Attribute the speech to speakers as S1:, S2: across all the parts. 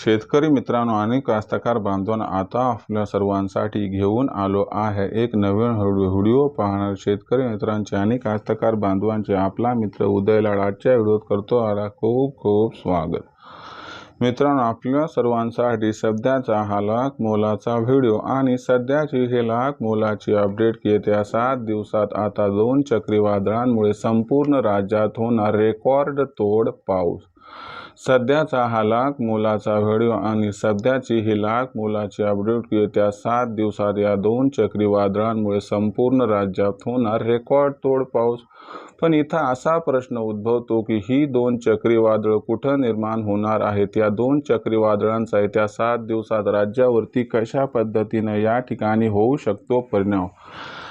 S1: शेतकरी मित्रांनो आणि कास्तकार बांधवांना आता आपल्या सर्वांसाठी घेऊन आलो आहे. एक नवीन व्हिडिओ पाहणार शेतकरी मित्रांचे आणि कास्तकार बांधवांचे आपला मित्र उदय लाड आजच्या व्हिडिओत करतो. आला खूप खूप स्वागत. मित्रांनो आपल्या सर्वांसाठी सध्याचा हा लाख मोलाचा व्हिडिओ आणि सध्याची हे लाख मोलाची अपडेट येत्या सात दिवसात आता दोन चक्रीवादळांमुळे संपूर्ण राज्यात होणार रेकॉर्ड तोड पाऊस. सध्याचा हा लाख मोलाचा व्हिडिओ आणि सध्याची ही लाख मोलाची अपडेट येत्या सात दिवसात या दोन चक्रीवादळांमुळे संपूर्ण राज्यात होणार रेकॉर्ड तोड पाऊस पण इथं असा प्रश्न उद्भवतो की ही दोन चक्रीवादळ कुठं निर्माण होणार आहेत? या दोन चक्रीवादळांचा येत्या सात दिवसात राज्यावरती कशा पद्धतीनं या ठिकाणी होऊ शकतो परिणाम?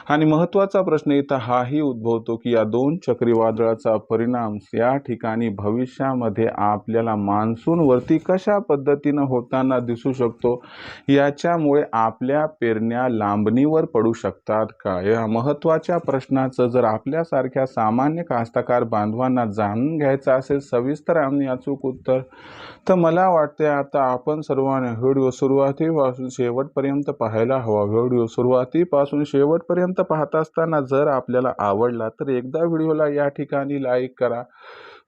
S1: आणि महत्त्वाचा प्रश्न इथं हाही उद्भवतो की या दोन चक्रीवादळाचा परिणाम या ठिकाणी भविष्यामध्ये आपल्याला मान्सूनवरती कशा पद्धतीनं होताना दिसू शकतो? याच्यामुळे आपल्या पेरण्या लांबणीवर पडू शकतात का? या महत्त्वाच्या प्रश्नाचं जर आपल्यासारख्या सामान्य कास्तकार बांधवांना जाणून घ्यायचं असेल सविस्तर आणि अचूक उत्तर तर मला वाटते आता आपण सर्वांनी व्हिडिओ सुरुवातीपासून शेवटपर्यंत पाहायला हवा. व्हिडिओ सुरुवातीपासून शेवटपर्यंत पाहत असताना जर आपल्याला आवडला तर एकदा व्हिडिओला या ठिकाणी लाईक करा.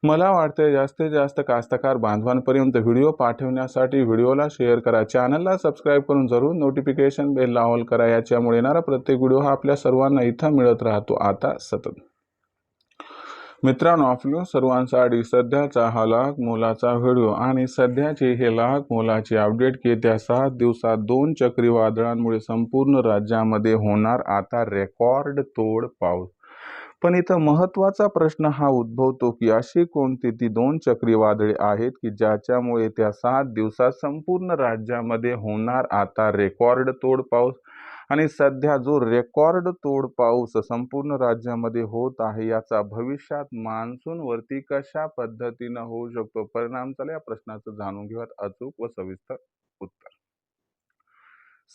S1: मला वाटते जास्तीत जास्त कास्तकार बांधवांपर्यंत व्हिडिओ पाठवण्यासाठी व्हिडिओला शेअर करा. चॅनलला सबस्क्राईब करून जरूर नोटिफिकेशन बेल ऑल करा. याच्यामुळे येणारा प्रत्येक व्हिडिओ हा आपल्या सर्वांना इथं मिळत राहतो. आता सतत. मित्रांनो आपलं सर्वांसाठी सध्याचा हा लाख मोलाचा व्हिडिओ आणि सध्याची हे लाख मोलाची अपडेट की येत्या सात दिवसात दोन चक्रीवादळांमुळे संपूर्ण राज्यामध्ये होणार आता रेकॉर्ड तोड पाऊस. पण इथं महत्त्वाचा प्रश्न हा उद्भवतो की अशी कोणती ती दोन चक्रीवादळे आहेत की ज्याच्यामुळे त्या सात दिवसात संपूर्ण राज्यामध्ये होणार आता रेकॉर्ड तोड पाऊस? आणि सध्या जो रेकॉर्ड तोड पाऊस संपूर्ण राज्यामध्ये होत आहे याचा भविष्यात मान्सूनवरती कशा पद्धतीनं होऊ शकतो? परिणाम चला या प्रश्नाचं जाणून घेऊयात अचूक व सविस्तर उत्तर.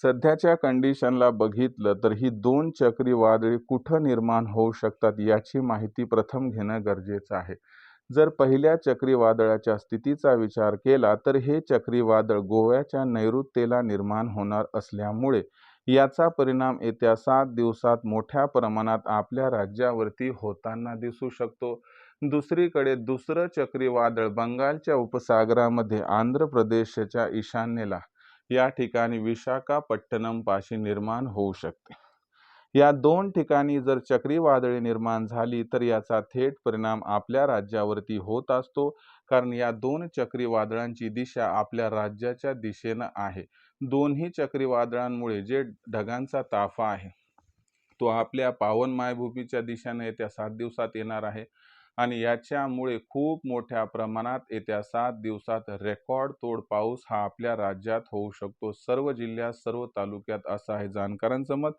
S1: सध्याच्या कंडिशनला बघितलं तर ही दोन चक्रीवादळे कुठं निर्माण होऊ शकतात याची माहिती प्रथम घेणं गरजेचं आहे. जर पहिल्या चक्रीवादळाच्या स्थितीचा विचार केला तर हे चक्रीवादळ गोव्याच्या नैऋत्येला निर्माण होणार असल्यामुळे याचा परिणाम येत्या सात दिवसात मोठ्या प्रमाणात आपल्या राज्यावरती होताना दिसू शकतो. दुसरीकडे दुसरं चक्रीवादळ बंगालच्या उपसागरामध्ये आंध्र प्रदेशच्या ईशान्येला. या ठिकाणी विशाखापट्टणम पाशी निर्माण होऊ शकते. या दोन ठिकाणी जर चक्रीवादळे निर्माण झाली तर याचा थेट परिणाम आपल्या राज्यावरती होत असतो. कारण या दोन चक्रीवादळांची दिशा आपल्या राज्याच्या दिशेनं आहे. दोन्ही चक्रीवादळांमुळे जे ढगांचा ताफा आहे तो आपल्या पावन मायभूमीच्या दिशेने येत्या सात दिवसात येणार आहे. आणि याच्यामुळे खूप मोठ्या प्रमाणात येत्या सात दिवसात रेकॉर्ड तोड पाऊस हा आपल्या राज्यात होऊ शकतो. सर्व जिल्ह्यात सर्व तालुक्यात असं आहे जाणकारांचं मत.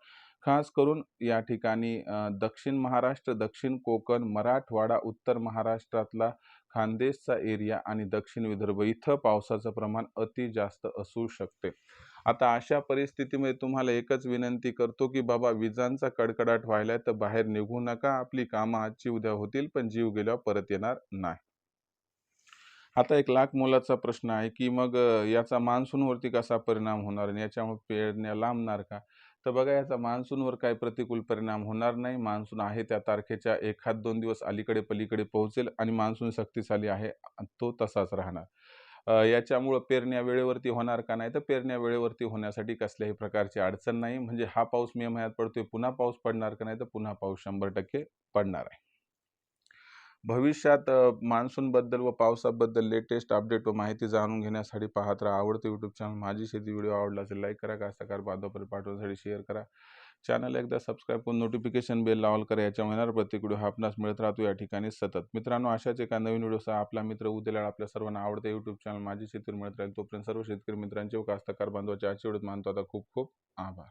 S1: खास करून या ठिकाणी दक्षिण महाराष्ट्र दक्षिण कोकण मराठवाडा उत्तर महाराष्ट्रातला खानदेशचा एरिया आणि दक्षिण विदर्भ इथं पावसाचं प्रमाण अति जास्त असू शकते. आता अशा परिस्थितीमध्ये तुम्हाला एकच विनंती करतो की बाबा विजांचा कडकडाट व्हायला तर बाहेर निघू नका आपली कामं आजची उद्या होतील पण जीव गेल्यावर परत येणार नाही. आता एक लाख मोलाचा प्रश्न आहे की मग याचा मान्सूनवरती कसा परिणाम होणार आणि याच्यामुळे पेरण्या लांबणार का? तर बघा याचा मान्सूनवर काय प्रतिकूल परिणाम होणार नाही. मान्सून आहे त्या तारखेच्या एखाद दोन दिवस अलीकडे पलीकडे पोहोचेल आणि मान्सून शक्तिशाली आहे तो तसाच राहणार. याच्यामुळं पेरण्या वेळेवरती होणार का नाही? तर पेरण्या वेळेवरती होण्यासाठी कसल्याही प्रकारची अडचण नाही. म्हणजे हा पाऊस मे महिन्यात पडतोय पुन्हा पाऊस पडणार का नाही? तर पुन्हा पाऊस शंभर टक्के पडणार आहे. भविष्यात मान्सूनबद्दल व पावसाबद्दल लेटेस्ट अपडेट व माहिती जाणून घेण्यासाठी पाहत राहा. आवडतं यूट्यूब चॅनल माझी शेती व्हिडिओ आवडला असेल लाईक करा. कास्तकार बांधवपर्यंत पाठवण्यासाठी शेअर करा. चॅनल एकदा सबस्क्राईब करून नोटिफिकेशन बेल लावल करा. याच्या येणार प्रत्येक व्हिडिओ हा आपणास मिळत राहतो. या ठिकाणी सतत. मित्रांनो अशाच एका नवीन व्हिडिओचा आपला मित्र उद्याला आपल्या सर्वांना आवडतं यूट्यूब चॅनल माझी शेतीवर मिळत राहील. तोपर्यंत सर्व शेतकरी मित्रांचे व कास्तकार बांधवाच्या आशीर्वाद मानतो. आता खूप खूप आभार.